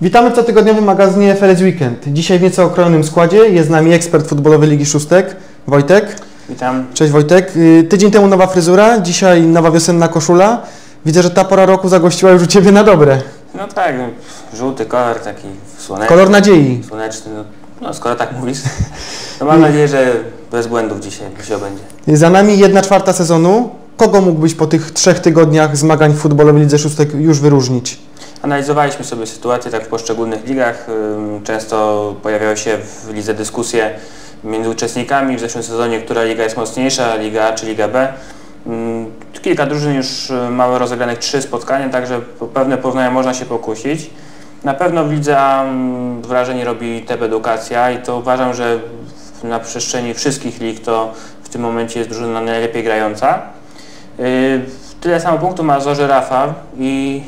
Witamy w cotygodniowym magazynie FLS Weekend. Dzisiaj w nieco okrojonym składzie jest z nami ekspert futbolowy Ligi Szóstek, Wojtek. Witam. Cześć Wojtek. Y, Tydzień temu nowa fryzura, dzisiaj nowa wiosenna koszula. Widzę, że ta pora roku zagościła już u Ciebie na dobre. No tak, no, żółty kolor, taki słoneczny. Kolor nadziei. Słoneczny, no, no skoro tak mówisz. No mam nadzieję, że bez błędów dzisiaj, dzisiaj będzie. Za nami jedna czwarta sezonu. Kogo mógłbyś po tych trzech tygodniach zmagań w futbolowej Lidze Szóstek już wyróżnić? Analizowaliśmy sobie sytuację tak w poszczególnych ligach. Często pojawiały się w lidze dyskusje między uczestnikami w zeszłym sezonie, która liga jest mocniejsza, Liga A czy Liga B. Kilka drużyn już y, mamy rozegranych trzy spotkania, także pewne porównania można się pokusić. Na pewno w Lidze A wrażenie robi TB Edukacja i to uważam, że na przestrzeni wszystkich lig to w tym momencie jest drużyna najlepiej grająca. Yy, Tyle samo punktów ma Zorze Rafa i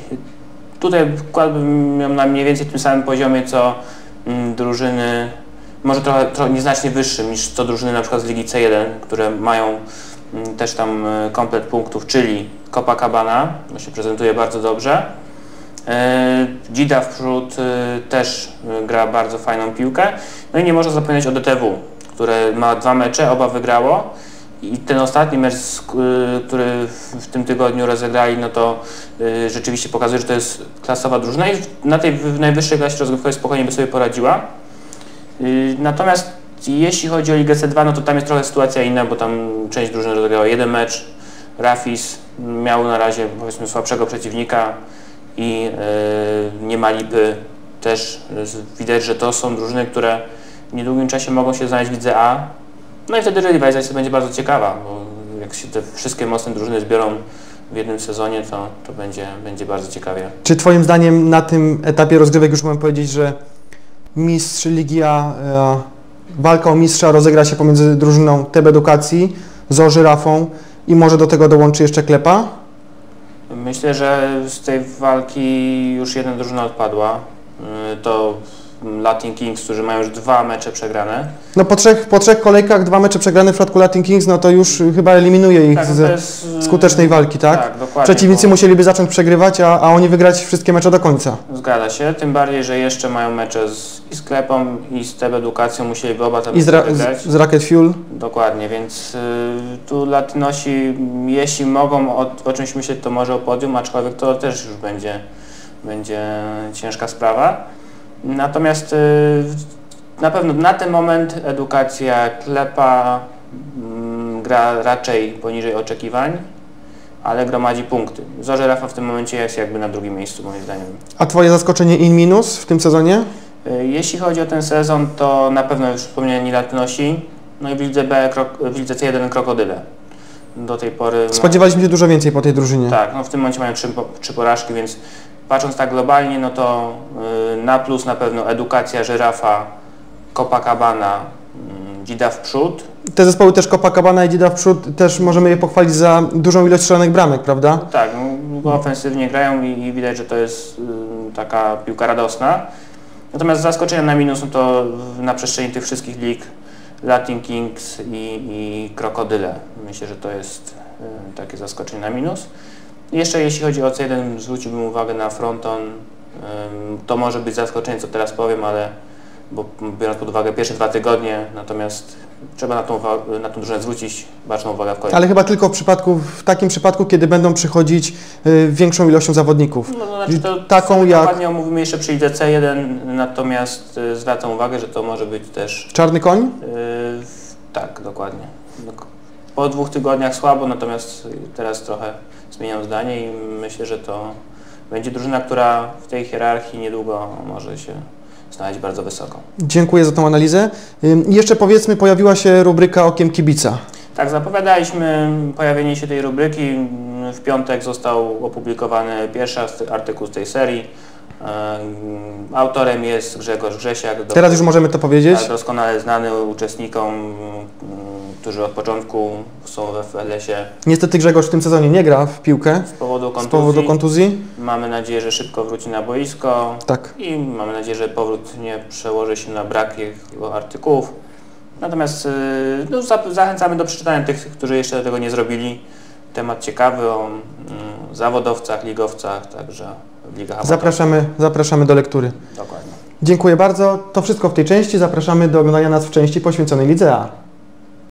tutaj kładłbym ją na mniej więcej tym samym poziomie co mm, drużyny, może trochę, trochę nieznacznie wyższym niż co drużyny na przykład z Ligi C1, które mają mm, też tam e, komplet punktów, czyli Copacabana, to się prezentuje bardzo dobrze. E, Dzida w przód e, też gra bardzo fajną piłkę. No i nie można zapominać o DTW, które ma dwa mecze, oba wygrało. I ten ostatni mecz, y, który w- tym tygodniu rozegrali, no to y, rzeczywiście pokazuje, że to jest klasowa drużyna i na tej najwyższej klasie rozgrywkowej spokojnie by sobie poradziła. Y, Natomiast jeśli chodzi o Ligę C2, no to tam jest trochę sytuacja inna, bo tam część drużyn rozegrała jeden mecz. Rafis miał na razie powiedzmy słabszego przeciwnika i nie ma lipy. Też widać, że to są drużyny, które w niedługim czasie mogą się znaleźć w Lidze A, no i wtedy rywalizacja będzie bardzo ciekawa, bo jak się te wszystkie mocne drużyny zbiorą w jednym sezonie, to, to będzie, będzie bardzo ciekawie. Czy Twoim zdaniem na tym etapie rozgrywek już możemy powiedzieć, że mistrz Ligi A, walka o mistrza rozegra się pomiędzy drużyną TB Edukacji, Zorzy Rafą i może do tego dołączy jeszcze Klepa? Myślę, że z tej walki już jedna drużyna odpadła. Yy, To Latin Kings, którzy mają już dwa mecze przegrane. No po trzech, po trzech kolejkach dwa mecze przegrane w przypadku Latin Kings, no to już chyba eliminuje ich Tak, to z jest, yy, skutecznej walki, tak? Tak, dokładnie. Przeciwnicy bo- musieliby zacząć przegrywać, a, a oni wygrać wszystkie mecze do końca. Zgadza się, tym bardziej, że jeszcze mają mecze z, i sklepą, i z TB Edukacją, musieliby oba te I z, ra, wygrać. z, z Rocket Fuel. Dokładnie, więc y, tu Latynosi, jeśli mogą o, o czymś myśleć, to może o podium, aczkolwiek to też już będzie, będzie ciężka sprawa. Natomiast y, na pewno na ten moment edukacja Klepa mm, gra raczej poniżej oczekiwań, ale gromadzi punkty. Zorze Rafa w tym momencie jest jakby na drugim miejscu moim zdaniem. A Twoje zaskoczenie in minus w tym sezonie? Y, Jeśli chodzi o ten sezon, to na pewno już wspomniani Latynosi, no i w lidze B, krok, w lidze C1 Krokodyle. Do tej pory... Spodziewaliśmy się dużo więcej po tej drużynie. Tak, no w tym momencie mają trzy, trzy porażki, więc patrząc tak globalnie, no to y, na plus na pewno edukacja Żyrafa, Copacabana, y, Dzida w przód. Te zespoły też Copacabana i Dzida w przód też możemy je pochwalić za dużą ilość strzelonych bramek, prawda? Tak, no, bo ofensywnie grają i, i widać, że to jest y, taka piłka radosna. Natomiast zaskoczenia na minus no to na przestrzeni tych wszystkich lig Latin Kings i, i Krokodyle. Myślę, że to jest y, takie zaskoczenie na minus. Jeszcze jeśli chodzi o C1 zwróciłbym uwagę na Fronton. To może być zaskoczenie, co teraz powiem, ale bo biorąc pod uwagę pierwsze dwa tygodnie, natomiast trzeba na tą, na tą drużynę zwrócić baczną uwagę w kolejnym. Ale chyba tylko w przypadku, w takim przypadku, kiedy będą przychodzić y, większą ilością zawodników. No, to znaczy to Taką jak- dokładnie omówimy jeszcze przy lidze C1, natomiast y, zwracam uwagę, że to może być też... Czarny koń? y, tak, dokładnie. Po dwóch tygodniach słabo, natomiast teraz trochę zmieniam zdanie i myślę, że to będzie drużyna, która w tej hierarchii niedługo może się znaleźć bardzo wysoko. Dziękuję za tą analizę. Jeszcze powiedzmy, pojawiła się rubryka Okiem Kibica. Tak, zapowiadaliśmy pojawienie się tej rubryki. W piątek został opublikowany pierwszy artykuł z tej serii. Em, Autorem jest Grzegorz Grzesiak. Teraz już możemy to powiedzieć. tak, doskonale znany uczestnikom, mm, którzy od początku są we FLS-ie Niestety Grzegorz w tym sezonie nie gra w piłkę z powodu z kontuzji. powodu kontuzji. Mamy nadzieję, że szybko wróci na boisko Tak. i mamy nadzieję, że powrót nie przełoży się na brak jego artykułów. Natomiast y, no, za- zachęcamy do przeczytania tych, którzy jeszcze tego nie zrobili. Temat ciekawy o mm, zawodowcach, ligowcach, także Liga Amatorska. Zapraszamy, zapraszamy do lektury. Dokładnie. Dziękuję bardzo. To wszystko w tej części. Zapraszamy do oglądania nas w części poświęconej Lidze A.